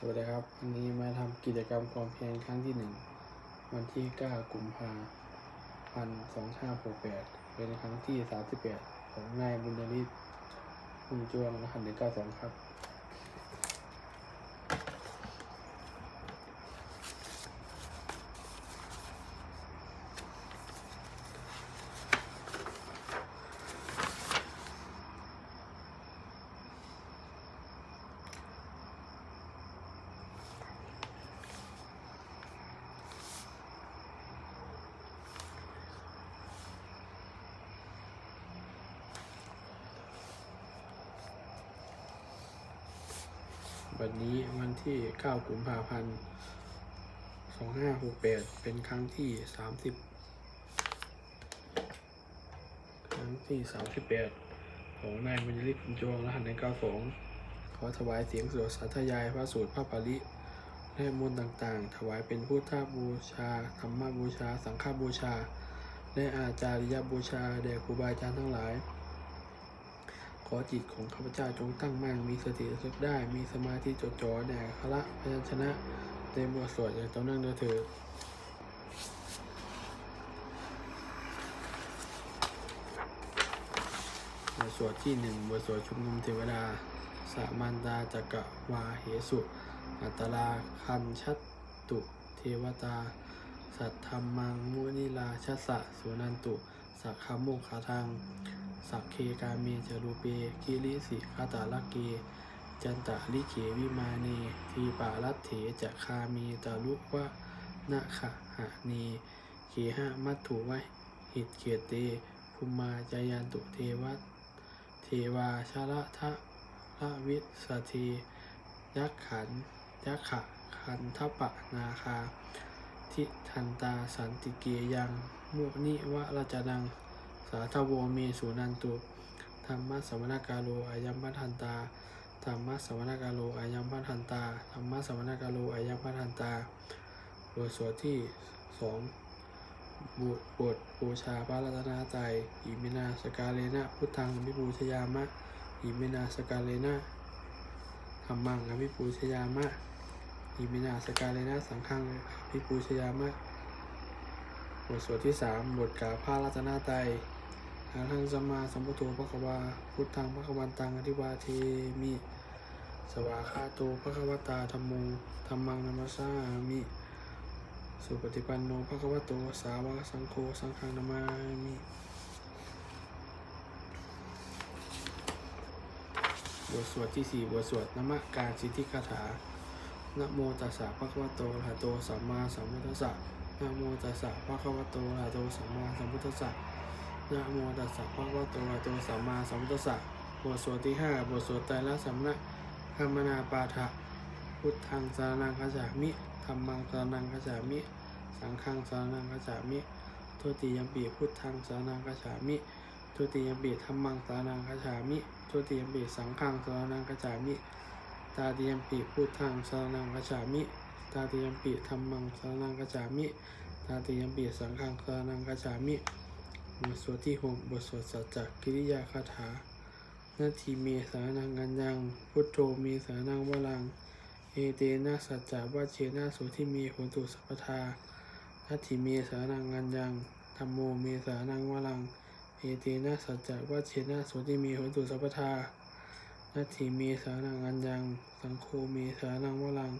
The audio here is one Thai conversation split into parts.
สวัสดีครับวันนี้มาทำกิจกรรมความเพียรครั้งที่หนึ่งวันที่ 9 กุมภาพันธ์2568 เป็นครั้งที่ 38 ของนายบุญยริศคุณจวงรหัส192 ครับ วันนี้วันที่ 9 กุมภาพันธ์ 2568 เป็นครั้งที่ 30 ครั้งที่ 38 ของนายบุญยริศบุญจวงรหัส192 ขอถวายเสียงสวดสาธยายพระสูตรพระปริและมนต์ต่างๆ ถวายเป็นพุทธบูชา ธรรมบูชา สังฆบูชา และอาจาริยบูชา แด่ครูบาอาจารย์ทั้งหลาย ขอจิตของข้าพเจ้าจงตั้งมั่นมีสติระลึกได้ มีสมาธิจดจ่อแด่คละพยัญชนะในบทสวดอย่างต่อเนื่องเด้อเถิดบทสวดที่หนึ่งบทสวดชุมนุมเทวดาสามันตาจักรวาเหสุ อัตตราคันชัตตุเทวตา สัทธรรมังมุนิลาชัสสะสุนันตุ สักขโมุขาทัง สักเคกาเมจรูเปกิริสิคาตาลเก จันตะลิเขวิมาเนทีปารัตเถจะคามีตาลุวะนะขะหะเนเคหะมัตถุวะหิตเขเตภูมมาจายันตุเทวะเทวาชาละทะละวิสเทยักขันยักขะคันทปะนาคา ทิทันตาสันติเกยังมุนิวะราจนัง สาธโวเมสุนันตุธรรมะสวนากาโลอายัมพัทันตาธรรมะสวนากาโลอายัมพัทันตาธรรมะสวนากาโลอายัมพัทันตาบทสวดที่สองบทบทบูชาพระรัตนตรัยอิมินาสกาเลนะพุทธังอภิปูชยามะอิมินาสกาเลนะธรรมังอภิปูชยามะอิมินาสกาเลนะสังฆังอภิปูชยามะบทสวดที่สามบทกาพระรัตนตรัย อาทังสัมมาสัมพุทโธพระควาพุทธังพระควันตังอธิวาเทมิ สวาคาโตพระควตาธรรมโมธรรมังนัมสสามิ สุปฏิปันโนพระควโตสาวกสังโฆสังฆนามามิบทสวดที่สี่บทสวดนมการสิทธิคาถานะโมตัสสะภะคะวะโตอะระหะโตสัมมาสัมพุทธัสสะนะโมตัสสะภะคะวะโตอะระหะโตสัมมาสัมพุทธัสสะ นะโมตัสสะภะคะวะโตอะระโตสัมมาสัมพุทธัสสะบทสวดที่ห้าบทสวดไตรลักษณ์สัมนะคัมมนาปาฐะพุทธังสารนังคัจามิธัมมังสารนังคัจามิ สังฆังสารนังคัจามิทุติยมปีพุทธังสารนังคัจามิทุติยมปีธัมมังสารนังคัจามิทุติยมปีสังฆังสารนังคัจามิ ตาตียมปีพุทธังสารนังกัจามิ ตาตียมปีธรรมังสารนังกัจามิ ตาตียมปีสังฆังสารนังกัจามิ บทสวดที่หกบทสวดสัจจกิริยาคาถานาทีเมสานังกัญญัง พุทโธเมสานังวลัง เอเตนะสัจจะวัชเชนะสุทิเมโหตุสัพพทานาทีเมสานังกัญญังธรรมโมเมสานังวลัง เอเตนะสัจจะวัชเชนะสุทิเมโหตุสัพพทานาทีเมสานังอัญญัง สังโฆเมสานังวลัง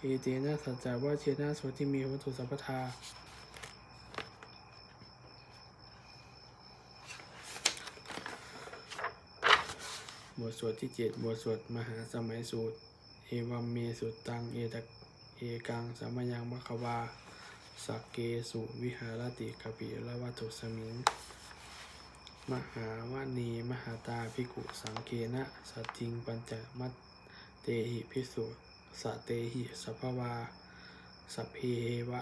เอเตนะสัจจาวาเชนะโสติเมวัตถุสัพพทา บทสวดที่เจ็ดบทสวดมหาสมัยสูตร เอวัมเมสุตตัง เอตะเอกังสัมยังมะควาสักเกสุวิหารติกปิละวัตถุสมิง มหาวานีมหาตาภิกุสังเกนะสัจจิงปัญจมัตเตหิพิสุสะเตหิสัพวาสัพเพวะ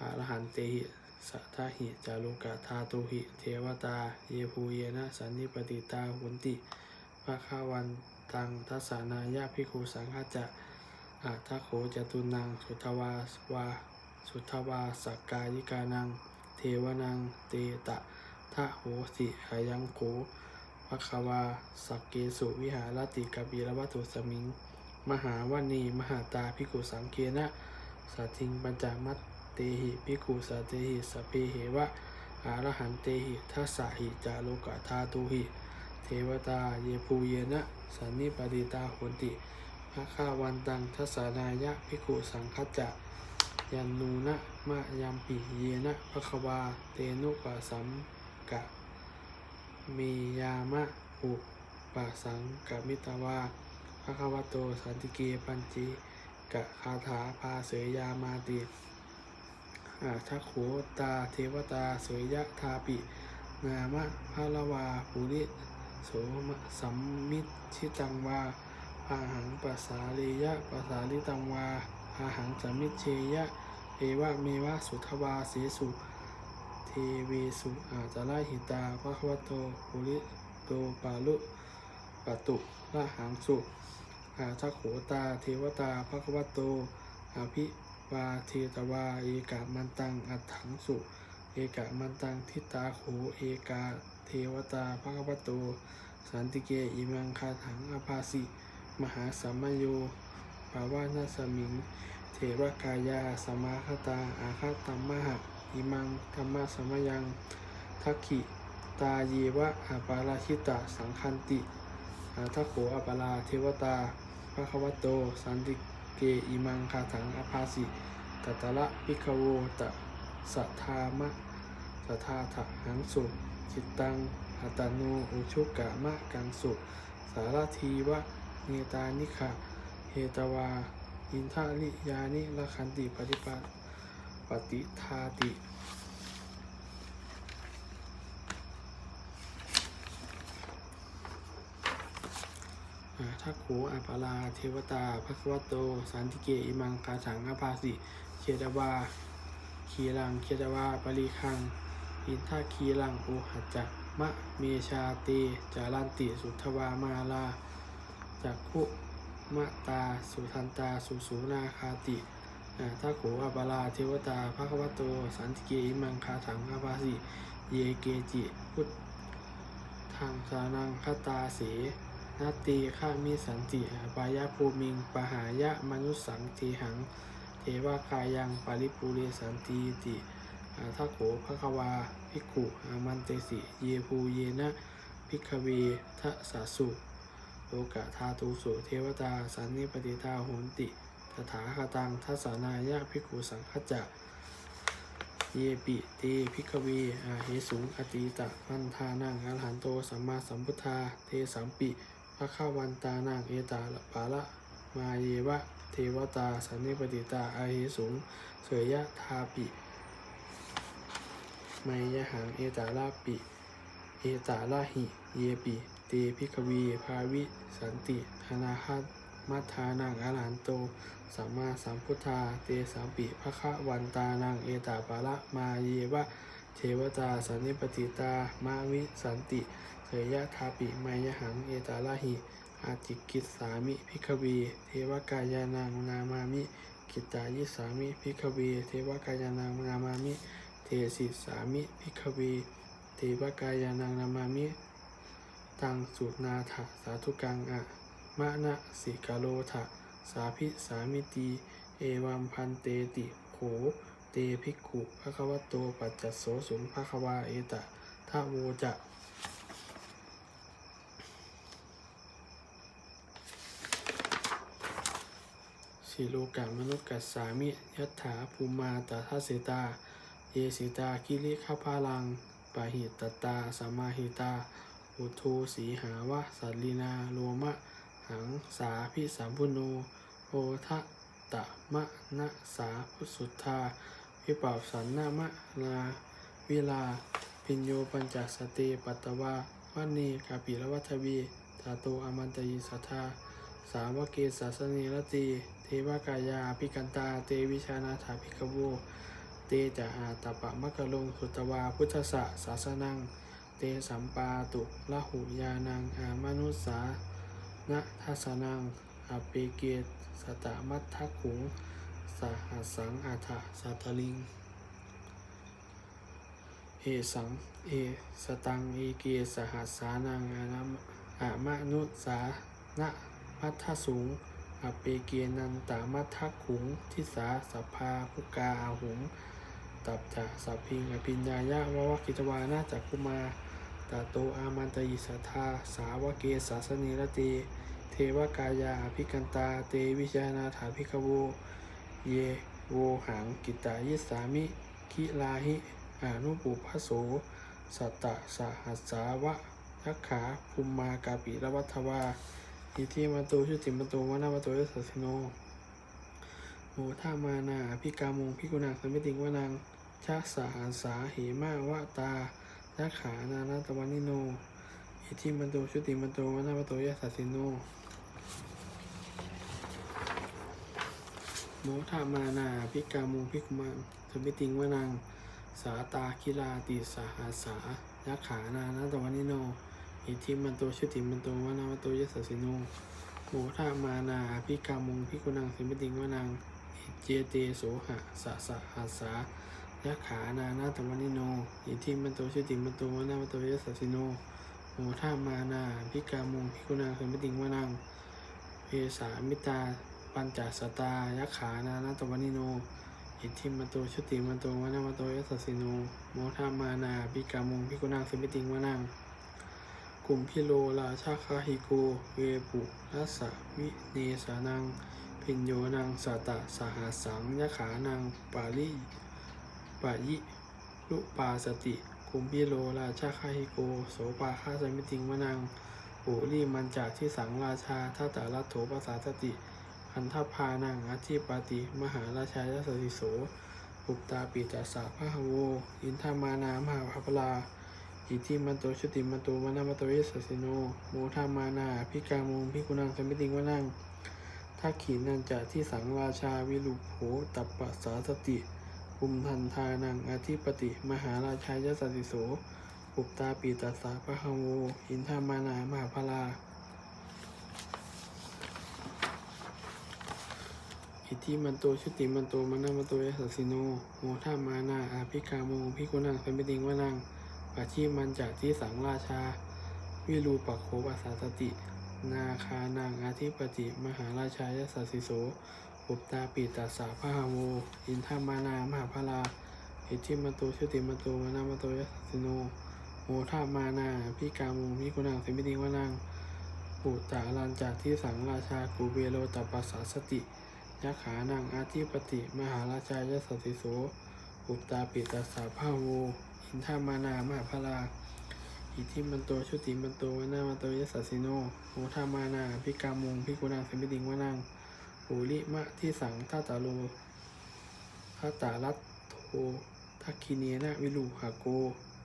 อรหันเตหิสัทหิจารุกะธาตุหิ เทวตา เยภูเยนะสันนิปติตาหุนติ ภาคาวันตังทัสานายาภิกขุสังฆจจะอาทะโขจตุนัง สุทวาวาสุทวาสักกายิกานัง เทวนัง เตตะทะโหสิหายังโกภควาสักเกสุวิหารติกบีรวัตุสมิง มหาวณีมหาตาภิกุสังเกนะสัทิงปัญจมัตเตหิภิกุสัตเตหิสพเพเหวะอารหันเตหิทัสสหิจาโลกะธาตุหิ เทวตา เยภูเยนะ สันนิปติตาโหนติภะคะวันตังทัสนายะภิกุสังคัจจะ ยันนูนะมะยัมปิเยนะภคะควา เตนุปะสัมกะมียามะอุปะสังกะมิตวาภะควะโตสันติเกปัญจิกะคาถาพาเสยยามาติอาทักโขตาเทวตาเสยยะทาปิ นามะพะละวาปุริ โสมะสัมมิชิตังวาพาหังปัสสาเรยะปัสสาลิตังวาพาหังสัมมิเชยะ เอวะเมวะสุทวาเสสุเทเวสุอาจาราหิตาภะคะวะโตปุริโตปาลุปตุละหังสุอาทักโขตาเทวตาภะคะวะโตอาภิวาเทตวา เอกามันตังอัถังสุ เอกะมันตังทิตาโขเอกา เทวตาภะคะวะโต สันติเกอิมังคาถังอภาสิ มหาสัมมโยภาวานาสมิง เทวกายาสมาคตา อาคาตัมมหะอิมังธรรมะสมยัง ทักขิตาเยวะอาปาราชิตะสังคันติอาทักโขอปาราเทวตาภะคะวโต สันติเกอิมังคาถังอภาสิตัตระพิกขโวตะสัทธามะสัทธาถะหังสุ จิตตังอัตโนอุชุกะมะกังสุ สารทีวะเนตานิขะเฮตวา อินทาลิยานิละคันติปฏิปัปฏิทาติอ่าทักขูอาปาลา เทวตาภควโต สันติเก อิมังกาสังอภาสิ เคดวา คีรัง เคดวา ปริคัง อินทาคีรังโอหัจจะมะเมชาเตจารันติสุทวามาลาจักขุมะตาสุทันตาสุสูนาคาติอ่าทักขูอาปาลาเทวตาภควโต สันติเกอิมังคาสังอาภาสิเยเกจิพุททางสานังคตาเสนาตีข้ามิสันติปายาภูมิงปหายะมนุสสังทีหัง เทวากายังปาริปุเรสันติติ ทักโขภควาภิกขุอามันเตสิ เยภูเยนะภิกขเวทะสาสุโลกะธาตุสุเทวตา สันนิปติตาโหนติตถาคตังทัสานายะภิกขุสังฆจะเยปิเตภิกเวอาเหสุงอติตะพันธานังอรหันโตสัมมาสัมพุทธา เทสัมปิภะคะวันตานังเอตาปาละมาเยวะ เทวตาสันนิปติตาอาเหสุงเสยยะทาปิ ไมยหัง เอตาลาปิ เอตาลาหิ เยปิ เตภิกขเวี ภาวิ สันติอนาคัตมัทธานังอรหันโต สัมมาสัมพุทธา เตสัมปิภะคะวันตานัง เอตาปาละมาเยวะ เทวตาสันนิปติตา มาวิ สันติเสยยะทาปิไมยหัง เอตาลาหิ อาจิกิสามิพิกเวี เทวกายานังนามามิกิตายิสามิพิกเวี เทวกายานังนามามิ สิสามิพิกเวีเทวกายานังนามามิ ตังสุนาถะสาธุกังอะมะนะสิกาโลทะสาพิสามิตีเอวัมพันเตติโขเตภิกขุภะคะวะโตปัจจโสสุงภะคะวาเอตะทะโวจะสิโลกามนุษย์กัสสามิยัตถาภูมาตถาเสตา เยสิตาคิริขพาลังปะหิตตาสมมาหิตา อุทูสีหาวะสัลลินาโลมะ หังสาพิสัมพุโนโอทะตะมะนะสาพุสุทธาวิปัสสันนามะลาวิลาปิญโยปัญจสเตปัตตวาวันนีกาปิรวัฏวีตาโตอมันตยิสัทธาสาวเกศาสเนรตี เทวกายาภิกันตา เตวิชานาถาภิกขโว เตจะอาตปะมะกะลงสุตวาพุทธสะสาสนัง เตสัมปาตุละหุยานังอามนุสสานะทัสนังอเปเกตสตะมัททขุง สหัสังอาถะสัตลิง เอสัง เอสตังเอเกสหัสานังอานามอามนุสานะพัทธสูงอเปเกนันตามัททักขุง ทิสาสัพพาภุกาอาหุง ตับจะสัพพิงอภิญญายะวะวะกิตวานาจักคุมาตาโตอามันตยิสัทธาสาวเกสาสนีรติเทวกายาอภิกันตา เตวิชานาถาภิกขโวเยโวหังกิตายิสามิคิลาหิอานุปุพโสสัตตะสหัสสาวะยักขาภูมมากาปิรวัฏวาอิทิมาตุชุติมาตุวนามาตุยสัสสิโนโมทามานาพิกามงพิกุณาสมิติงวนัง ชาสาหัสาเหมาวะตายักขานานาตวันนิโน อิทิมันโตชุติมันโตวนามาตุยสัสสิโนโมทามานาพิกามุงพิกุมังสมิติงวนัง สาตาคิลาติสาหัสายักขานานาตวันนิโน อิทิมันโตชุติมันโตวนามาตุยสัสสิโนโมทามานาพิกามุงพิกุณังสมิติงวนังอิเจเตโสหะสะสะหัสสา ยักขานานาตวันนิโนอิทิมันโตชุติมันโตวนามาตุยสัสสิโนโมท่ามานาพิกามุงพิกุณังสมิติงวนังเพสามิตา ปัญจสตายักขานานาตวันนิโนอิทิมันโตชุติมันโตวนามาตุยสัสสิโนโมท่ามานาพิกามุงพิกุณังสมิติงวนังกลุ่มพิโลราชาคาฮิโกเวปุรัสวิเนสานังพินโยนังสัตตะสหัสสังยขานังปาลิ ปายิลุปาสติกุมพิโลราชาคาฮิโก โสปาคาสมิติงวนังปุรีมันจากที่สังราชาทัตตาลัตโถปสาสติพันทพานังอาทิปาติ มหาราชายสสิโสปุปตาปิตาสาพะหโว อินทามานามหาภพลาอิทิมันโตชุติมันโตวนามาโตเยสสิโนโมทามานาพิกามุงพิกุนังสมิติงวนังทักขีนันจะที่สังราชาวิลุโภตัปปะสาสติ ภูมิทันทานังอธิปติ มหาราชายสัสิโสปุปตาปีตัสสะพะหโวอินทามานามหาพลาอิทิมันโตชุติมันโตมนามาโตยสสสิโนโมทามานาอาภิกามงพิกุนังสมิติงวนังปัจฉิมันจากที่สังราชา วิรูปักโขปัสสาสติ นาคานางอาธิปติ มหาราชายสัสสิโส ปุปตาปิตัสสาพหโวอินทามานามหาพลาอิทิมโตชุติมตวนามาโตยสัสสิโนโมทามานาพิกามุมิกุนังสิมิติงวนังปุตตาลันจากที่สังราชากูเบโลตัปปัสสาสติยักขานังอาธิปติ มหาราชายสัสสิโสปุปตาปิตัสสาพหโวอินทามานามหาพลาอิทิมันโตชุติมันโตวนามาโตยสัสสิโนโมทามานาพิกามุงพิกุณังสมิติงวนัง ปูริมะที่สังทัตตาโลทัตตาลัตโททักคิเนนะวิลูหาโก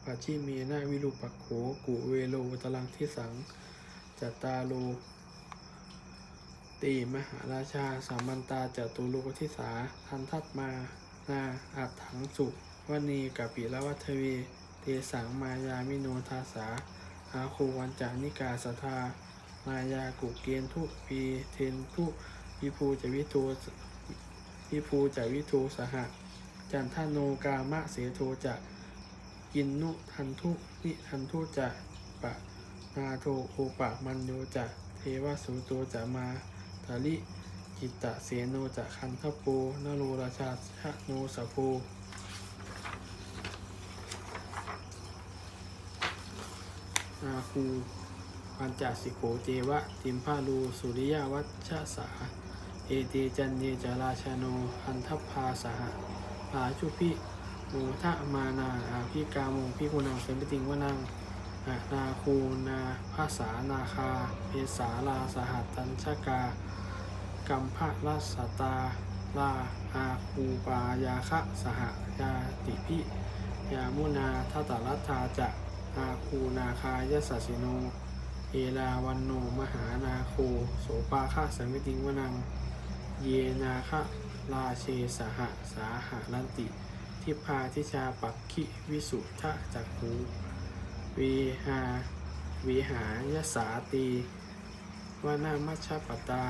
ปัจฉิเมนะวิลูปักโขกุเวโลตลังที่สังจัตตาโลตีมหาราชาสามันตาจตุโลกทิสาทันทัตมานาอัตถังสุวณีกัปิละวัทเวเตสังมายามิโนทาสาอาคูวันจานิกาสทามายากุเกณทุปีเทนทุ วิภูจวิทูวิภูจวิทูสหะ จันทโนกามะเสโทจะกินนุทันทุนิทันทุจะปะนาโทโอปะมันโยจะเทวสุโตจะมาทาลิจิตะเสโนจะคันทโปนโรราชาชะโนสโพอาคูปัญจสิโขเจวะติมพาลูสุริยวัชสา เอเตจันเยจาราชาโนพันทพพาสหปาชุพิโมทะมานาอาพิกาโมพิกุนังเสมติงวนังอานาคูนาภาษานาคาเปสาลาสหัตัญชกากัมภะรัสสตาลาอาคูปายาคะสหยาติพิยามุนาทัตตรัตาจะอาคูนาคายสัสิโน เอลาวันโนมหานาโคโสปาคะสมิติงวนัง เยนาคะราเชสหสาหาลันติ ทิพาทิชาปักขิวิสุทะจักหูวีหาวิหายสาตีวานามัชฌปตา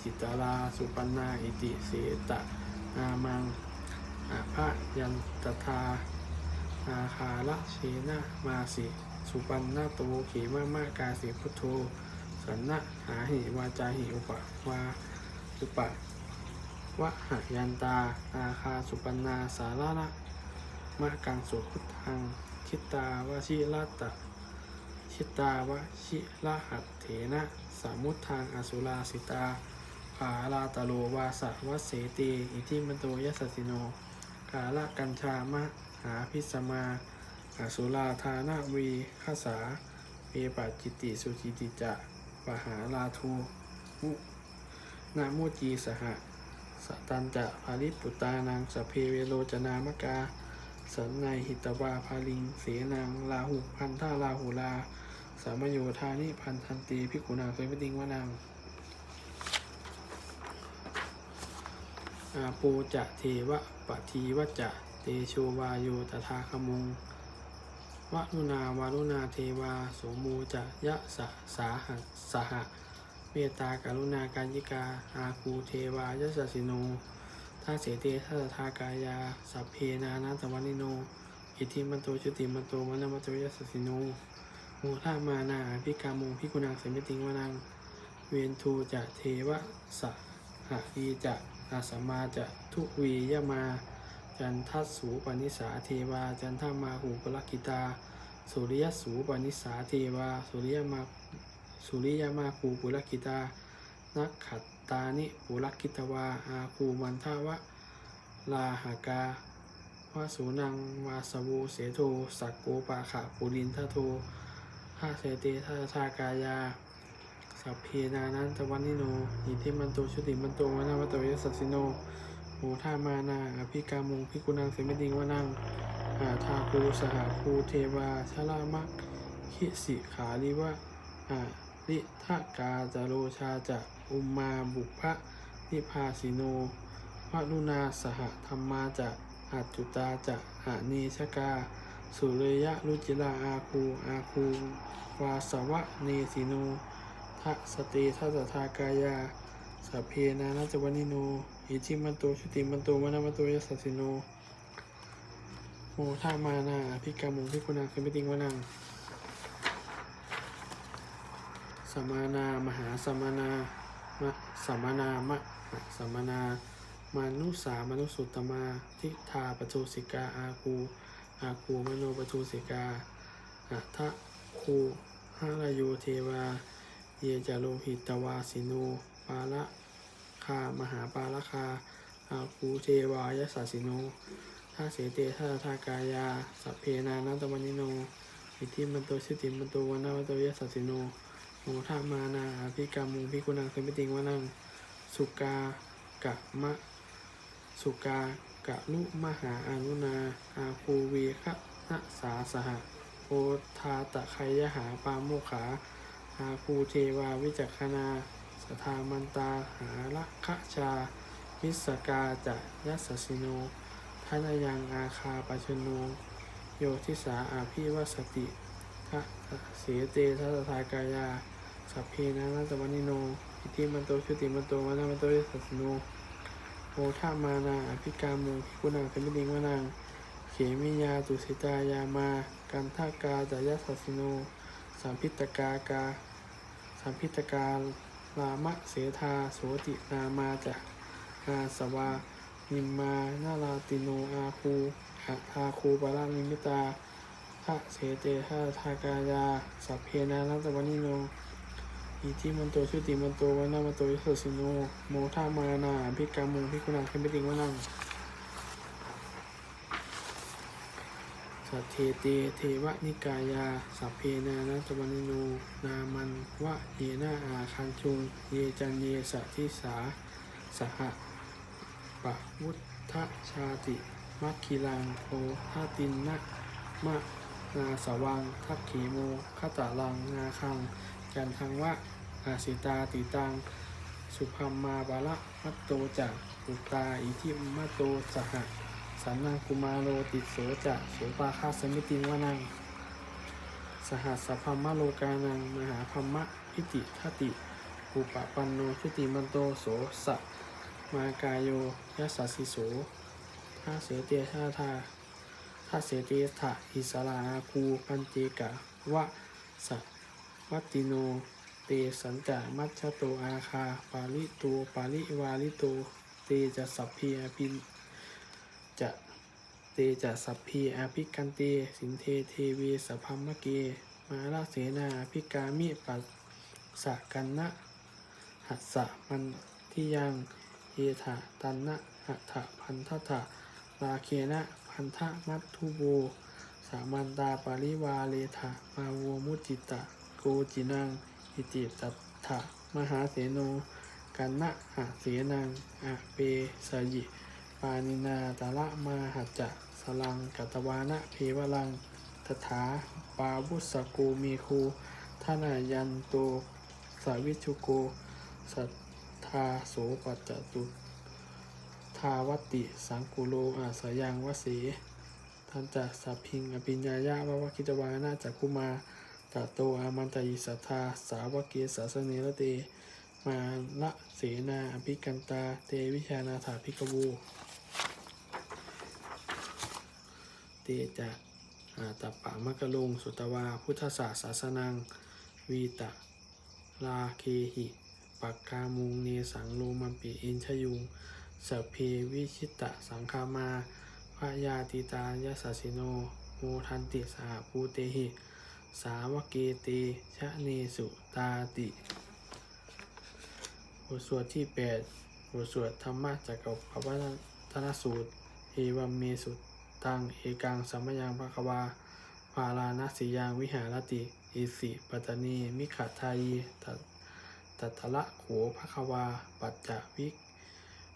จิตตราสุปันนาอิติเสตะนามังอาภะยันตทาอาคาละเชนะมาสิสุปันนาโตเขมามากาสิพุทโธสันนะหาหิวาจาหิอุปวา จุปะวะหยันตา อาคาสุปันนาสาระนะมะกังสุพุทธังชิตาวชิรัตะชิตาวชิระหัตเถนะสามุทธังอสุราสิตาภาลาตโลวาสะวัสเสเตอิทิมันโตยัสสิโน กาละกัญชามะหาพิสมาอสุราธานาวีคาสาเปปัจจิติสุจิติจะปหาลาทูมุ นามุจีสหะสตันจะภาริปุตานังสเพเวโรจนามกาสันในหิตวาภาลิง เสนังลาหุพันธาลาหุลา สามโยธานิพันธันตีพิกุณาเคยไม่ติงวานังอาปูจะเทวะปะทีวะจะเตโชวาโยตถาคมุงวะนุนาวารุณาเทวาโสมูจะยะสะสาหัสสหะ เมตตากรุณาการยิกา อาคูเทวายะสสิโนท่าเสเตทัสทากายา สัพเพนานาตวันิโน อิทิมันโตชุติมันโตวันมัตโตยะสสิโนโมทามานาพิกามุงพิกุณาเสมิติงวนัง เวนทูจะเทวะสะหะอีจะอาสมมาจะทุวียมา จันทัสสูปนิสาเทวา จันทามาหูปลกิตา สุริยสูปนิสาเทวา สุริยมา สุริยมาคูปุลกิตานักขัตตานิปุลกิตวาอาคูมันทาวะลาหากาวาสูนังวาสวูเสโทสักโกปาขะปุรินทโทหาเสเตทาชากายาสัพเพนานันตวันนิโนอิทิมันโตชุติมันโตวนาวัตโตยสัสสิโนโมทามานาอภิกามุงพิกุนังเสมิติงวานังอาทาคูสหภูเทวาชลามักขิสิขาลิวะอา ลิทากาจโรชาจะอุมมาบุพะนิพาสิโนวะนุนาสหธรรมาจะอัจจุตาจะอาเนชกา สุเรยะรุจิลาอาคูอาคูวาสวะเนสิโนทะสติทัสทากายาสัพเพนานาจวันิโนอิทิมันโตชุติมันโตวนามันโตยสสสิโนโมทามานาอภิกามุงพิกุณาคือไม่ติงวานังส มานามหาสมานามะสมานามะสมานามานุสามนุสุตมาทิทาปทุสิกาอาคูอาคูมโนปทุสิกาอัทะคูหาลาโยเทวา เยจาโลหิตวาสิโนปาละคามหาปาละคาอาคูเทวายสสสิโนท่าเสเตท่าทากายาสัพเพนานัตวันิโนอิทิมันโตชิติมันโตวันนาวันโตยสสสิโน โมทามานาอภิกามุงพิกุณังเคมิติงวานัง สุกากะมะ สุกากะลุมหาอานุนา อาคูเวคะนะสาสหะโอทาตะไคยหาปาโมขาอาคูเทวาวิจักขณาสทามันตาหาละคะชาวิสกาจะยัสสสิโนทานยังอาคาปชโนโยทิสาอาภิวสติทะเสเตทัสทากายา สัพเพนะนัตวันิโนอิทิมันโตชุติมันโตวันามันโตยสัสสโนโอทามานาอภิกามุพิกุณาเป็นมิดิงวนังเขมิยาตุสิตายามากันทากาจายสัสสิโนสัมพิตกากาสัมพิตกาลามะเสธาโสตินามาจะอาสวานิมมานาลาติโนอาคูอาทาคูปารามิมิตาทะเสเตทะทากายา สัพเพนานัตวันิโน อิทิมันโตชุติมันโตวันนามันโตยิสสิโนโมทามานาพิกามุงพิกุณาเขมิติงวนังสัทเทเตเทวนิกายา สัพเพนานัตวันิโนนามันวะเยนาอาคันชุงเยจันเยสะทิสาสหปะวุฒชาติมัคคิลังโอทาตินนะมะนาสวังทักขีโมคตาลังนาคัง กันทังวะอาสิตาติตัง สุพัมมาบาละมัตโตจะปุตาอิทิมัตโตสหสันนังกุมาโลติโสจะโสปาคาสมิติวานัง สหัสสพัมมะโลกานัง มหาพัมมะพิติทัติปุปปันโนชุติมันโตโสสะมากายโยยัสสสิโสท่าเสเตท่าทาท่าเสเตถะอิสลาคูปันเจกะวะสัะวัตติโน เตสัญจะมัชชโตอาคา ปาลิตูปาลิวาลิตูเตจะสัพพีอภินจะเตจะสัพพีอภิกันเต สินเทเทวีสัพพมะเก มาลาเสนาภิกามิปัสสะกันนะหัสสะมันที่ยังเยถาตันนะหัตถะพันทะถะลาเคนะพันธะมัตทุโบสามันตาปาริวาเลถะมาโวมุจิตะ กจินังอิติตัตถะมหาเสโนกันนะหะเสนังอะเปสยิปานินาตาละมาหัจจะสลังกัตวานะเพวลังตถาปาวุสโกมีคูทนายันโตสาวิชุโกสัทธาโสปัจจตุทาวติ สังกุโลอาสยังวสีทันจะสัพพิงอภิญญายะวะวะคิตวานาจักคุมา ตะโตอามันตยิสัทธา สาวกเกสาสเนระเต มาละเสนาอภิกันตา เตวิชานาถาภิกวูเตจะอาตปะมะกะลง สุตวา พุทธศาสาสนัง วีตะลาเคหิปักกามุงเนสังโลมัมปิอินชยุงสเพวิชิตะสังคามาพระยาติตายาสสิโน โมทันติสหภูเตหิ สาวกเกเตชะเนสุตาติบทสวดที่แปดบทสวดธรรมะจากกับพระวัฒนสูตร เอวัมเมสุตัง เอกังสัมยังภควาภาลานสียังวิหารติอิสิปัตนี มิขัทายตัตตัตละโขภควา ปัจจวิก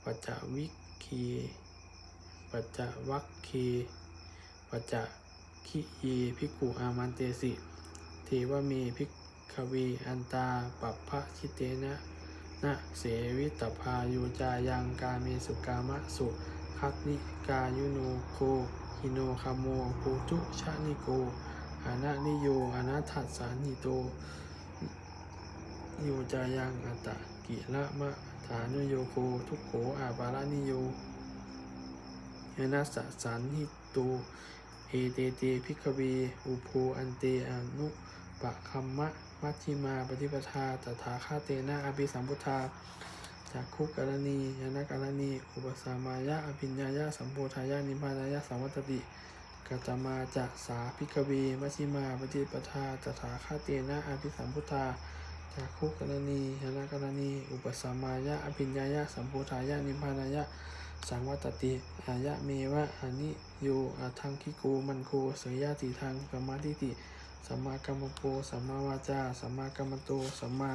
ปัจจวิกคี ปัจจวัคคี ปัจจ คิเยภิกุอามันเตสิเทวเมภิกวีอันตาปัปพะชิเตนะนะเสวิตพายุจายังกาเมสุกามะสุคัตนิกายุโนโคฮิโนคาโมปุตุชานิโกอานะนิโยอนัตถัสสานิโตโยจายังอัตตะกิละมะฐานุโยโคทุกโขอาบาลานิโยยนัสสะสันหิตู เอเตเตพิกเวอุโพอันเตอนุปะคัมมะ มัชชิมาปฏิปทาตถาคาเตนะอภิสัมพุทธาจากคุกรณียานกรณี อุปสามายะอภิญญายะสัมโพธายะนิพพานายะสัมวัตติกัตมาจะสาพิกเวมัชชิมาปฏิปทาตถาคาเตนะอภิสัมพุทธาจากคุกรณียานกรณี อุปสมายะอภิญญายะสัมโพธายะนิพพานายะ สังวัตติ อายะเมวะอานิโยอาทังคิโกมันโคเสยยติทางสมมาทิฏฐิสัมมากัมมโปสัมมาวาจาสัมมากัมมโตสัมมา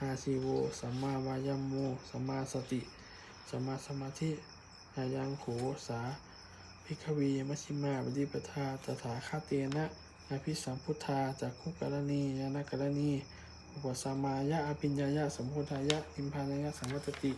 อาชีโวสัมมาวายามโมสัมมาสติสัมมาสมาธิอายังโขสาพิกวีมัชิมาปฏิปทาตถาคาเตนะอภิสัมพุทธาจากคุกรณียานกรณีอุปสมายะอภิญญายะสมโพธายะอิมพานายะสังวัตติ